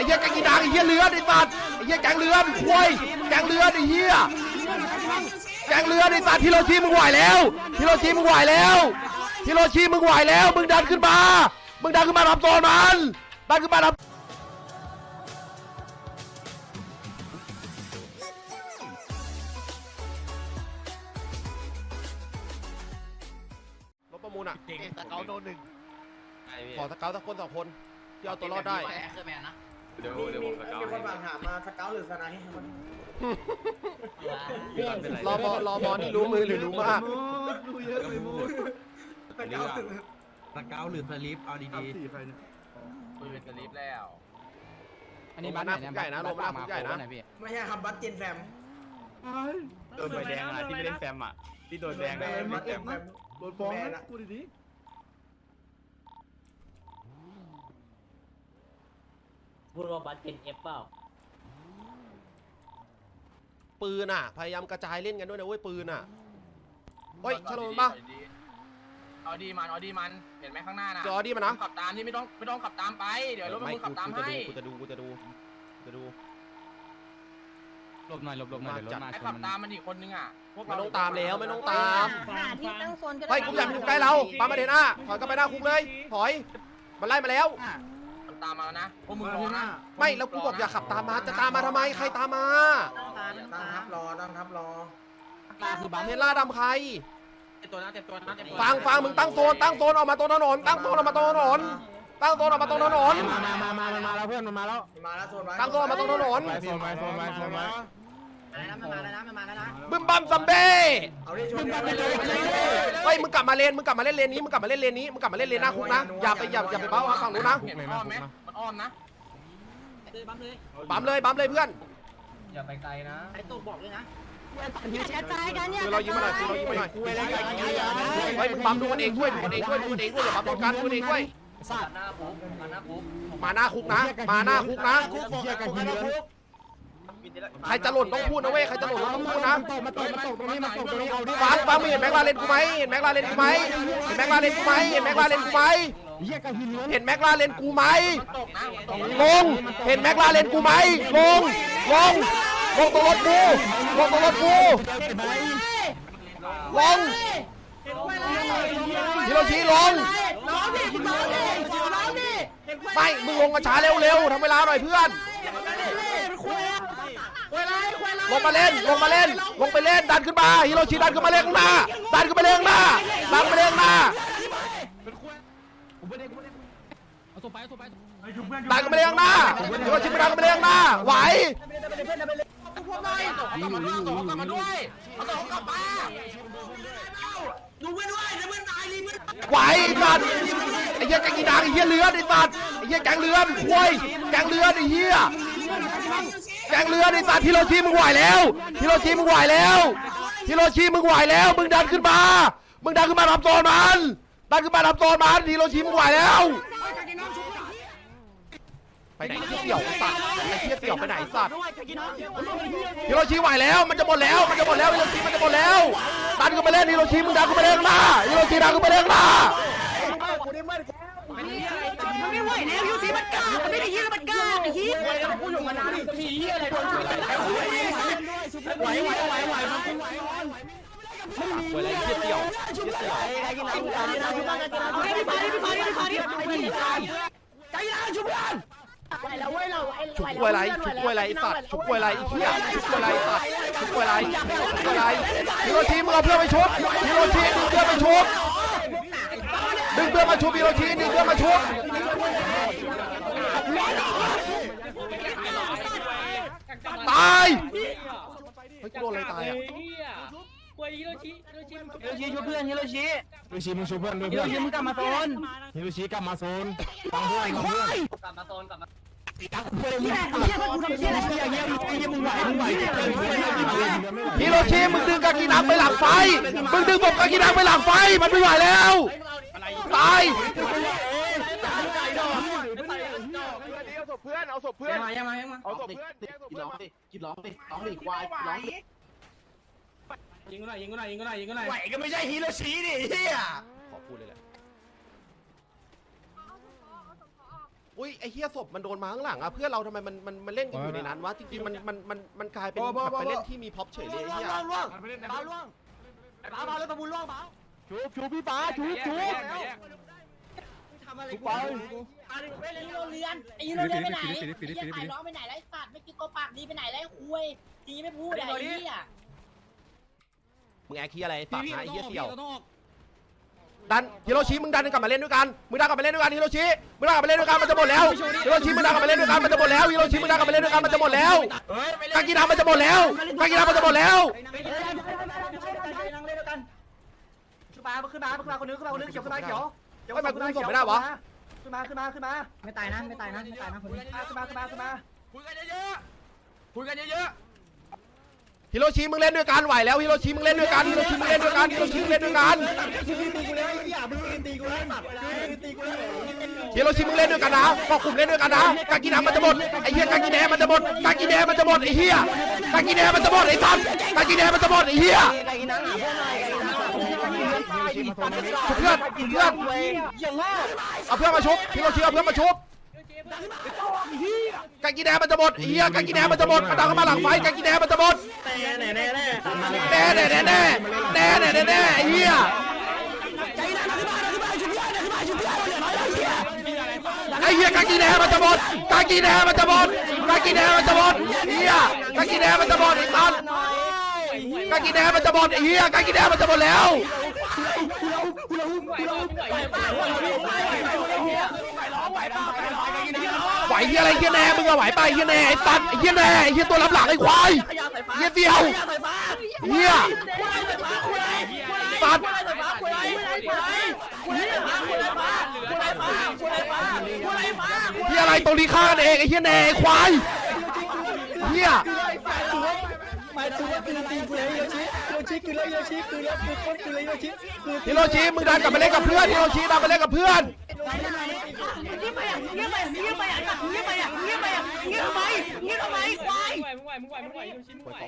อ้เหี้ยแกงกีดังไอ้เหี้ยเลือดไอ้สัตว์ไอ้เหี้ยแกงเลือดควยแกงเลือดไอ้เหี้ยแกงเลือดไอ้สัตว์ฮิโรชิมึงไหวแล้วฮิโรชิมึงไหวแล้วฮิโรชิมึงไหวแล้วมึงดันขึ้นมามึงดันขึ้นมารับโซนมันดันขึ้นมารับรถประมูลอะตะเกาโดนหนึ่งขอสเกาต์สักคนสองคนที่เอาตัวรอดได้เดี๋ยวเดี๋ยวผมสเกามีคนฝากถามมาสเกลหรือสไนให้มันรอบอรอบอนี่รู้มือหรือรู้มาก ดูเยอะเลยมูดสเกลถึงสเกลหรือสลิปเอาดีสี่ใครเนี่ยคุยเป็นสลิปแล้ว อันนี้บ้านไหนเนี่ยใหญ่นะโรงพยาบาลใหญ่นะไหนพี่ ไม่ใช่ครับบัตเจนแฟมโดนใบแดงอะที่ไม่เล่นแฟมอะที่โดนแดงแฟอะมไม่บัตเล่นเจแฟนมแฟมโดนฟ้องนะพูด พูดว่าบัตเป็นเอฟเปล่าปืนอะ พยายามกระจายเล่นกันด้วยนะเว้ยปืนอะเฮ้ยชะโลมปะ เอาดีมันเอาดีมันเห็นไหมข้างหน้าน่ะจอดีมันนะ ขับตามที่ไม่ต้องไม่ต้องขับตามไป เดี๋ยวรถมันขับตามให้กูจะดูกูจะดูกูจะดู หลบหน่อยหลบหลบหน่อยเดี๋ยวรถมาไอ้ชขันบมันตามมันอีกคนนึงอะพวกไม่เราต้องตามแล้วไม่ต้องตาม หาที่ตั้งโซนก็ได้เฮ้ยกูอยากอยู่ใกล้เราปามาเดน่าถอยกลับไปหน้าคุกเลย ถอย มันไล่มาแล้วมัน ตามมาแล้วนะพวกมึงรอนะไม่แล้วกูบอกอย่าขับตามมาจะตามมาทำไมใครตามมาตั้งทับรอตั้งทับรอตาคือบัมเทล่าดำใครเต็มตัวนะเต็มตัวนะเต็มตัวฟังฟังมึงตั้งโซนตั้งโซนออกมาตรงถนนตั้งโซนออกมาตรงถนนตั้งโซนออกมาตรงถนนมามามามามันมาแล้วเพื่อนมันมาแล้วมาแล้วโซนไว้ตั้งโซนออกมาตรงถนนๆโซนไว้โซนไว้โซนไว้ บึ้มบัมซัมเบ้เอาดิชนกันเฮ้ยมึงกลับมาเลนมึงกลับมาเล่นเลนนี้มึงกลับมาเล่นเลนนี้มึงกลับมาเล่นเลนหน้าคุกนะอย่าไปอย่าอย่าไปเบ้าฝั่งนู้นนะเห็นมันอ้อมไหมมันอ้อมนะบัมเลยบัมเลยเพื่อนอย่าไปไกลนะไอ้ตุ๊กบอกด้วยนะกระจายกันเนี่ยคือเรายิงมาหน่อยคือเรายิงมาหน่อยเฮ้ยมึงบัมดูกันเองด้วยดูกันเองด้วยดูกันเองด้วยอย่าบัมตรงกันดูกันเองด้วยหน้าปุ๊บมาหน้าปุ๊บมาหน้าคุกนะ มาหน้าคุกนะ ใครจะหล่นต้องพูดนะเว้ยใครจะหล่นต้องพูดนะมาตกมาตกตรงนี้มาตกตรงนี้เอาดิฟังฟังมึงเห็นแม็กลาเลนกูไหมเห็นแม็กลาเลนกูไหมเห็นแม็กลาเลนกูไหมเห็นแม็กลาเลนกูไหมเฮียกันทีเดือนเห็นแม็กลาเลนกูไหมลงเห็นแม็กลาเลนกูไหมลงลงลงตรงรถกูลงตรงรถกูลงฮิโรชิลงน้องดิน้องดิน้องดิไม่มึงลงกระช้าเร็วๆทำเวลาหน่อยเพื่อน ลงมาเล่นลงมาเล่น ลงไปเล่นดันขึ้นมาฮิโรชิดันขึ้นมาเล่นข้างหน้าดันขึ้นมาเล่นข้างหน้าดันขึ้นมาเล่นข้างหน้าเอาศพไปเอาศพไปดันขึ้นมาเล่นข้างหน้าฮิโรชิไปดันขึ้นมาเล่นข้างหน้าไหวตกกลับมาด้วยตกกลับมาด้วยเอาตกกลับมาดูเพื่อนด้วยนะเพื่อนตายรีบไหวไอ้สัตว์ไอ้เหี้ยแกงกีดังไอ้เหี้ยเลือดไอ้สัตว์ไอ้เหี้ยแกงเลือดควยแกงเลือดไอ้เหี้ย แกงเลือดไอ้สัตว์ฮิโรชิมึงไหวแล้วฮิโรชิมึงไหวแล้วฮิโรชิมึงไหวแล้ว มึงดันขึ้นมา มึงดันขึ้นมาทำโซนมันดันขึ้นมาทำโซนมันฮิโรชิมึงไหวแล้ว ไปไหนเสี่ยวไอ้สัตว์ไอ้เหี้ยเสี่ยวไปไหนสัตว์ฮิโรชิไหวแล้ว มันจะหมดแล้ว มันจะหมดแล้วฮิโรชิมันจะหมดแล้ว ดันขึ้นไปเล่นฮิโรชิมึงดันขึ้นไปเล่นข้างหน้าฮิโรชิดันขึ้นไปเล่นข้างหน้า ไม่ไหวแล้วยูซีมันกล้ามันไม่ได้ยิงมันกล้าไอ้ฮียไหวไหวไหวไหวเวลาเหี้ยเสี่ยวไอ้พี่ฟาดิพี่ฟาดิพี่ฟาดิใจเย็นชุบเพื่อนไหวแล้วเว้ยเราไอ้ชุบกล้วยไรชุบกล้วยไรไอ้สัตว์ชุบกล้วยไรไอ้เหี้ยชุบกล้วยไรสัตว์ชุบกล้วยไรชุบกล้วยไรฮิโรชิมึงเอาเพื่อนไปชุบฮิโรชิดึงเพื่อนไปชุบ ดึงเพื่อนมาชุบฮิโรชิดึงเพื่อนมาชุบตายเฮ้ยกูโดนอะไรตายอะฮิโรชิช่วยเพื่อนฮิโรชิฮิโรชิมึงช่วยเพื่อนด้วยฮิเพื่โรอนชิมึงกลับมาโซนฮิโรชิกลับมาโซนฟังเพื่อนฟังเพื่อนกลับมาโซนกลับมาเพื่อนมึงเฮียมึงทำเฮียอะไรเฮียเฮียมึงไหวมึงไหวเพื่อนเพื่อนฮิโรชิมึงดึงกากีนังไปหลังไฟมึงดึงผมกากีนังไปหลังไฟมันไม่ไหวแล้ว ตายเอาศพเพื่อน เอาศพเพื่อน ยังมายังมายังมาเอาศพเพื่อนเอาศพเพื่อนกินร้องดิร้องดิควายร้องดิยิงกูหน่อยยิงกูหน่อยยิงกูหน่อยยิงกูหน่อยไหวก็ไม่ใช่ฮิโรชิดิเฮียขอพูดเลยแหละอุ้ยไอ้เฮียศพมันโดนมาข้างหลังอะเพื่อนเราทำไมมันมันมันเล่นกันอยู่ในนั้นวะจริงๆมันมันมันมันกลายเป็นแบบไปเล่นที่มีพ็อปเฉยเลยไอ้เฮียบ้าล่วงไอ้บ้าบ้าแล้วตะบุญล่วงบ้า ชูชูพี่ฟ้าชูชูทำอะไรกูไปเลยฮีโร่เรือนไอ้ฮีโร่เรือนไปไหนไอ้เหี้ยขายร้องไปไหนไรสัตว์ไม่กินตัวปากดีไปไหนไรคุยดีไม่พูดไอ้เหี้ยมึงแอคคีอะไรฝากหาไอ้เฮียเสี่ยวดันฮิโรชิมึงดันกลับมาเล่นด้วยกันมึงดันกลับมาเล่นด้วยกันฮิโรชิมึงดันกลับมาเล่นด้วยกันมันจะหมดแล้วฮิโรชิมึงดันกลับมาเล่นด้วยกันมันจะหมดแล้วฮิโรชิมึงดันกลับมาเล่นด้วยกันมันจะหมดแล้วกากีนามันจะหมดแล้วกากีนามันจะหมดแล้ว นั่งเล่นด้วยกันขึ้นมาขึ้นมาขึ้นมาคนนึงขึ้นมาคนนึงเขียวขึ้นมาเขียวขึ้นมาขึ้นมาขึ้นมาไม่ตายนะไม่ตายนะไม่ตายนะคนนี้ขึ้นมาขึ้นมาขึ้นมาคุยกันเยอะๆคุยกันเยอะฮิโรชิมึงเล่นด้วยกันไหวแล้วฮิโรชิมึงเล่นด้วยกันฮิโรชิมึงเล่นด้วยกันฮิโรชิมึงเล่นด้วยกันตีกูแล้วไอ้เหี้ยมึงตีกูแล้วตีกูแล้วฮิโรชิมึงเล่นด้วยกันนะก็กลุ่มเล่นด้วยกันนะกากีนามันจะหมดไอ้เหี้ยกากีแดมันจะหมดกากีแดมันจะหมดไอ้เหี้ยกากีแดมันจะหมดไอ้สัตว์กากีแดมันจะหมดไอ้เหี้ย ไก่นังหาพวกนาย ไก่นังเพื่อนเพื่อนอย่างง่ายเอาเพื่อนมาชุบฮิโรชิเอาเพื่อนมาชุบกากีแดมันจะหมดไอ้เหี้ยกากีแดมันจะหมดมาดังเข้ามาหลังไฟกากีแดมันจะหมดแน่แน่แน่แน่แน่แน่แน่แน่แน่แน่แน่ไอ้เหี้ยใจนังขึ้นมาขึ้นมาชุบเพื่อนขึ้นมาชุบเพื่อนเหลือน้อยแล้วเหี้ยไอ้เหี้ยกากีแดมันจะหมดกากีแดมันจะหมดกากีแดมันจะหมดเหี้ยกากีแดมันจะหมดไอ้สัตว์กากีแดมันจะหมดไอ้เหี้ยกากีแดมันจะหมดแล้ว ไหวเฮียอะไรเฮียแน่มึงอะไหวไปเฮียแน่ไอ้ตัดไอ้เฮียแน่ไอ้เฮียตัวรับหลังไอ้ควายเฮียเดียวเฮียตัดเฮียอะไรตรงนี้ฆ่ากันเองไอ้เฮียแน่ไอ้ควายเฮีย ไปตัวคือตีกูเลยโยชิโยชิคือเลยโยชิคือเลยคือคนคือเลยโยชิคือฮิโรชิมึงดันกลับไปเล่นกับเพื่อนฮิโรชิดันไปเล่นกับเพื่อนเงี้ยไปอะเงี้ยไปเงี้ยไปอะเงี้ยไปอะเงี้ยไปอะเงี้ยทำไมเงี้ยทำไมควายมึงไหวมึงไหวมึงไหวมึงไหวชิ้นมึงไหว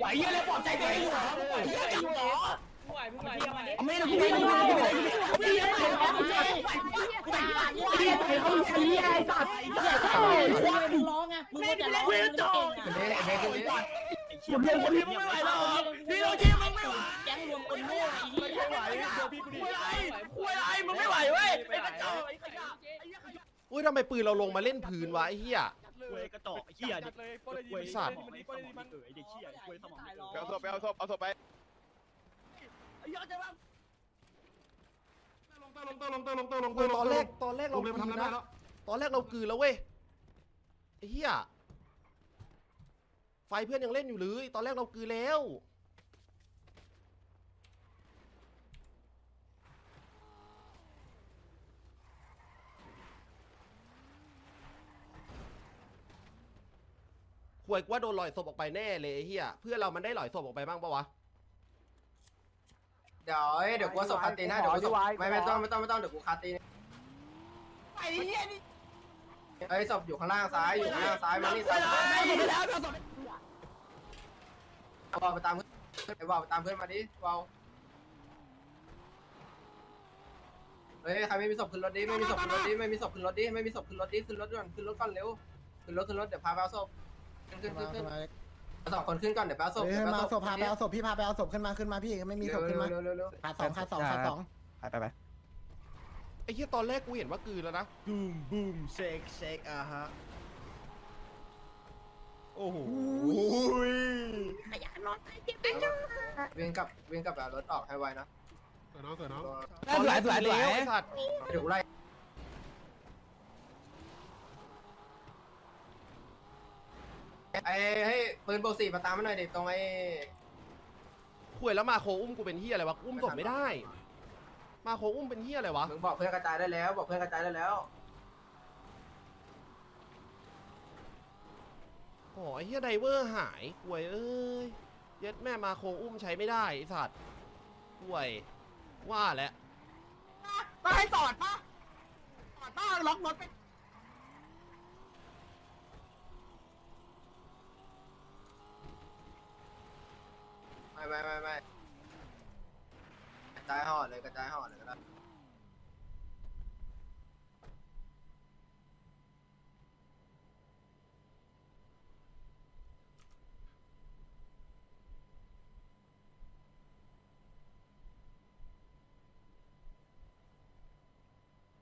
ไหวเยอะเลยปลอบใจตัวเองอยู่เยอะจังหรอมึงไหวมึงไหวมึงไหวไม่ได้ไม่ได้ไม่ได้ไม่ได้พี่ยังไงวะพี่ยังไงพี่ยังไงเขาเหี้ยไอ้สัตว์มึงร้องไงมึงจะร้องมึงเก่งอะ เดี๋ยวคนนี้ไม่ไหวแล้วพี่โยชิมึงไม่ไหวแก๊งรวมคนโง่ไอ้เหี้ยไม่ไหวเดี๋ยวพี่กูไหวไหวมึงไม่ไหวเว้ยไอ้กระจอกไอ้ขยะอุ้ยทำไมปืนเราลงมาเล่นพื้นวะไอ้เฮียเว้ยกระจอกไอ้เหี้ยดิไอ้สัตว์ไอ้เด็กเหี้ยเว้ยสมองเอาศพไปเอาศพเอาศพไปไอ้ยอดจะว่าเออตอนแรกตอนแรกเรากลืนนะตอนแรกเรากลืนแล้วเว้ยไอ้เฮีย ไฟเพื่อนยังเล่นอยู่เลย ตอนแรกเรากลืนแล้วหวยกว่าโดนลอยศพออกไปแน่เลยไอ้เฮียเพื่อนเรามันได้ลอยศพออกไปบ้างปะวะ เดี๋ยวเดี๋ยวกูส่งคาตีนให้เดี๋ยวกูส่งไม่ไม่ต้องไม่ต้องไม่ต้องเดี๋ยวกูคาตีนไอ้เหี้ยนี่เอ้ยศพอยู่ข้างล่างซ้ายอยู่ข้างล่างซ้ายมานี่ซ้ายไม่แล้ว เราสอบเอาบอลไปตามเพื่อนไอ้บอลไปตามเพื่อนมาดิบอลเฮ้ยใครไม่มีศพขึ้นรถดิไม่มีศพขึ้นรถดิไม่มีศพขึ้นรถดิไม่มีศพขึ้นรถดิขึ้นรถก่อนขึ้นรถก่อนเร็วขึ้นรถขึ้นรถเดี๋ยวพาไปเอาศพขึ้นขึ้นขึ้นขึ้นสองคนขึ้นก่อนเดี๋ยวไปเอาศพเฮ้ยเดี๋ยวไปมาเอาเอาศพพาไปเอาศพพี่พาไปเอาศพขึ้นมาขึ้นมาพี่ไม่มีศพขึ้นมาเร็วเร็วเร็วขาดสองขาดสองขาดสองไปไปไปไอ้เฮียตอนแรกกูเห็นว่ากลืนแล้วนะบูมบูมเชคเชคอะฮะ โอ้โหวิ่งกลับวิ่งกลับแบบรถออกให้ไวนะสวยน้องสวยน้องตอนแรกกลืนแล้วไอ้สัตว์เดี๋ยวกูไล่ไอ้ให้ปืนโบกสี่มาตามมาหน่อยดิตรงไอ้หวยแล้วมาโคอุ้มกูเป็นเฮียอะไรวะอุ้มศพไม่ได้ มาโคอุ้มเป็นเฮียอะไรวะมึงบอกเพื่อนกระจายได้แล้ว บอกเพื่อนกระจายได้แล้ว โอ้ยเฮียไดเวอร์หายหวยเอ้ยเย็ดแม่มาโคอุ้มใช้ไม่ได้ไอ้สัตว์หวยว่าแล้วมาให้จอดป่ะจอดป่ะล็อกรถไปไม่ไม่ไม่ไม่กระจายห่อเลยกระจายห่อเลยก็ได้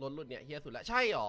ถรุ่นเนี่ยเฮียสุดละใช่หรอ